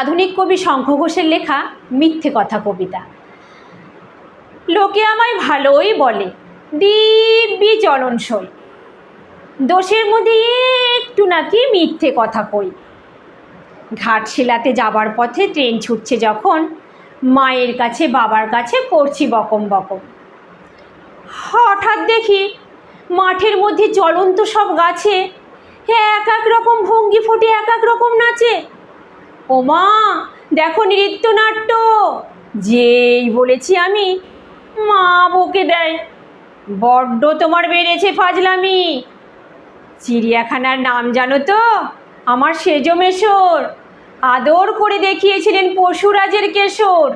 আধুনিক কবি শঙ্খ ঘোষের লেখা মিথ্যে কথা কবিতা। লোকে আমায় ভালোই বলে, দিব্যি চলনসই দোষের মধ্যে একটু নাকি মিথ্যে কথা কই। ঘাটশিলাতে যাবার পথে ট্রেন ছুটছে যখন, মায়ের কাছে বাবার কাছে পড়ছি বকম বকম। হঠাৎ দেখি মাঠের মধ্যে জ্বলন্ত সব গাছে এক এক রকম ভঙ্গি ফুটে এক এক রকম নাচে। ওমা, দেখো নৃত্যনাট্য। যেই বলেছি আমি, মা বকে দেয়। বড্ড তোমার বেড়েছে ফাজলামি। চিড়িয়াখানার নাম জানো তো? আমার সেজো মেশোর। আদর করে দেখিয়েছিলেন পশুরাজের কেশর।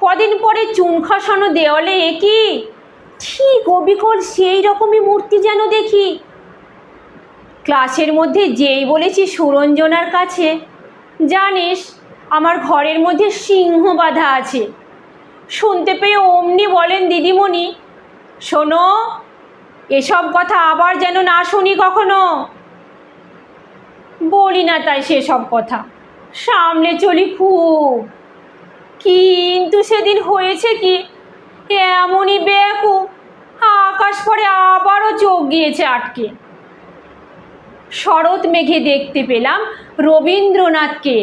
কদিন পরে চুন খসানো দেওয়ালে একই ঠিক অবিকল সেই রকমই মূর্তি যেন দেখি। ক্লাসের মধ্যে যেই বলেছি সুরঞ্জনার কাছে জানিস, আমার ঘরের মধ্যে সিংহ বাঁধা আছে। শুনতে পেয়ে অমনি বলেন, দিদিমণি, শোনো, এসব কথা আবার যেন না শুনি কখনো? বলি না তাই সেসব কথা। সামনে চলি খুব। কিন্তু সেদিন হয়েছে কি? এমনই বেকু আকাশ পরে আবারও চোখ গিয়েছে আটকে। শরৎ মেঘে দেখতে পেলাম রবীন্দ্রনাথকে।